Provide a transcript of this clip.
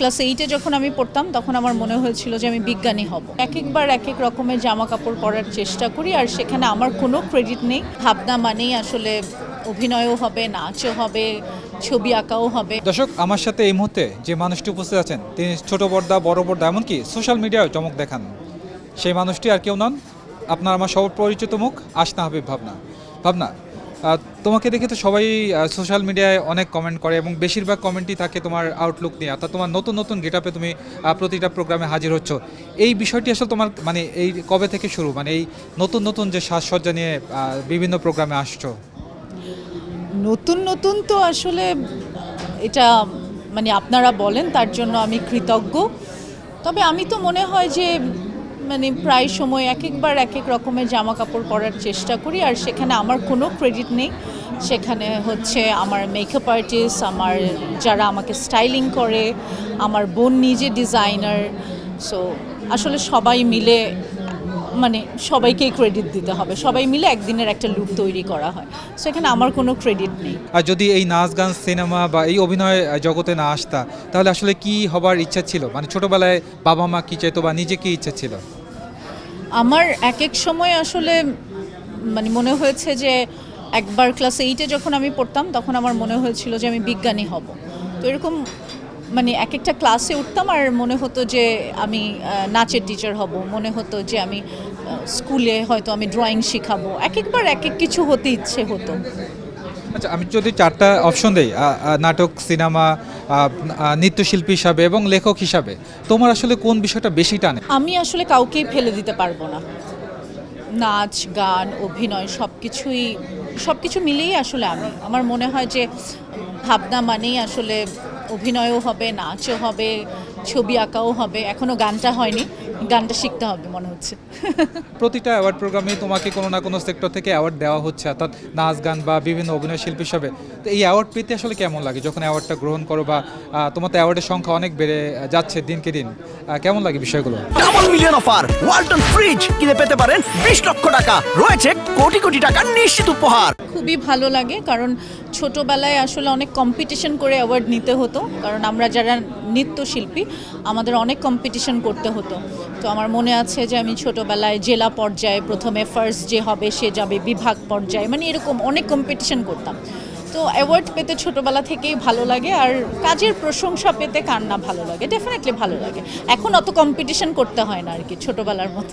Class এইটে যখন আমি পড়তাম, তখন আমার মনে হয়েছিল যে আমি বিজ্ঞানী হব। এক একবার এক এক রকমের জামা কাপড় পরার চেষ্টা করি, আর সেখানে আমার কোনো ক্রেডিট নেই। ভাবনা মানেই আসলে অভিনয়ও হবে, নাচও হবে, ছবি আঁকাও হবে। দর্শক, আমার সাথে এই মুহূর্তে যে মানুষটি উপস্থিত আছেন, তিনি ছোট পর্দা, বড় পর্দা, এমনকি সোশ্যাল মিডিয়ায় চমক দেখান। সেই মানুষটি আর কেউ নন, আপনার আমার সব পরিচিত মুখ আসনা হাবিব ভাবনা। ভাবনা তোমাকে দেখে তো সবাই সোশ্যাল মিডিয়ায় অনেক কমেন্ট করে এবং বেশিরভাগ কমেন্টই থাকে তোমার আউটলুক নিয়ে। অর্থাৎ তোমার নতুন নতুন গেটআপে তুমি প্রতিটা প্রোগ্রামে হাজির হচ্ছ। এই বিষয়টি আসলে তোমার মানে এই কবে থেকে শুরু? মানে এই নতুন নতুন যে সাজসজ্জা নিয়ে বিভিন্ন প্রোগ্রামে আসছো। নতুন নতুন তো আসলে এটা মানে আপনারা বলেন, তার জন্য আমি কৃতজ্ঞ। তবে আমি তো মনে হয় যে মানে প্রায় সময় এক একবার এক এক রকমের জামা কাপড় পরার চেষ্টা করি, আর সেখানে আমার কোনো ক্রেডিট নেই। সেখানে হচ্ছে আমার মেকআপ আর্টিস্ট আমার যারা আমাকে স্টাইলিং করে, আমার বোন নিজে ডিজাইনার সো আসলে সবাই মিলে মানে সবাইকেই ক্রেডিট দিতে হবে। সবাই মিলে একদিনের একটা লুক তৈরি করা হয়। সো এখানে আমার কোনো ক্রেডিট নেই। আর যদি এই নাচ গান সিনেমা বা এই অভিনয় জগতে না আসতা তাহলে আসলে কি হবার ইচ্ছা ছিল? মানে ছোটবেলায় বাবা মা কি চাইতো বা নিজে কি ইচ্ছা ছিল? আমার এক এক সময় আসলে মানে মনে হয়েছে যে একবার ক্লাস এইটে যখন আমি পড়তাম তখন আমার মনে হয়েছিল যে আমি বিজ্ঞানী হব। তো এরকম মানে এক একটা ক্লাসে উঠতাম আর মনে হতো যে আমি নাচের টিচার হব। মনে হতো যে আমি স্কুলে হয়তো আমি ড্রয়িং শেখাবো। এক একবার এক এক কিছু হতে ইচ্ছে হতো। আচ্ছা আমি যদি চারটা অপশন দেই নাটক সিনেমা নৃত্যশিল্পী হিসাবে এবং লেখক হিসাবে তোমার আসলে কোন বিষয়টা বেশি টানে? আমি আসলে কাউকেই ফেলে দিতে পারব না। নাচ গান অভিনয় সব কিছুই সব কিছু মিলেই আসলে আমি। আমার মনে হয় যে ভাবনা মানেই আসলে অভিনয়ও হবে নাচও হবে ছবি আঁকাও হবে। এখনও গানটা হয়নি গানটা শিখতে হবে মনে হচ্ছে। প্রতিটা অ্যাওয়ার্ড প্রোগ্রামে তোমাকে কোনো না কোনো সেক্টর থেকে অ্যাওয়ার্ড দেওয়া হচ্ছে অর্থাৎ নাচ গান বা বিভিন্ন অভিনয় শিল্পী হিসাবে। তো এই অ্যাওয়ার্ড পেতে আসলে কেমন লাগে? যখন অ্যাওয়ার্ডটা গ্রহণ করো বা তোমার তো অ্যাওয়ার্ডের সংখ্যা অনেক বেড়ে যাচ্ছে দিনকে দিন কেমন লাগে বিষয়গুলো? Double million offer Walton fridge কিনে পেতে পারেন বিশ লক্ষ টাকা। রয়েছে কোটি কোটি টাকার নিশ্চিত উপহার। খুবই ভালো লাগে, কারণ ছোটোবেলায় আসলে অনেক কম্পিটিশন করে অ্যাওয়ার্ড নিতে হতো, কারণ আমরা যারা নৃত্যশিল্পী, আমাদের অনেক কম্পিটিশন করতে হতো। তো আমার মনে আছে যে আমি ছোটোবেলায় জেলা পর্যায়ে প্রথমে ফার্স্ট যে হবে সে যাবে বিভাগ পর্যায়ে মানে এরকম অনেক কম্পিটিশন করতাম। তো অ্যাওয়ার্ড পেতে ছোটোবেলা থেকেই ভালো লাগে, আর কাজের প্রশংসা পেতে কার না ভালো লাগে ডেফিনেটলি ভালো লাগে। এখন অত কম্পিটিশন করতে হয় না আর কি, ছোটোবেলার মতো।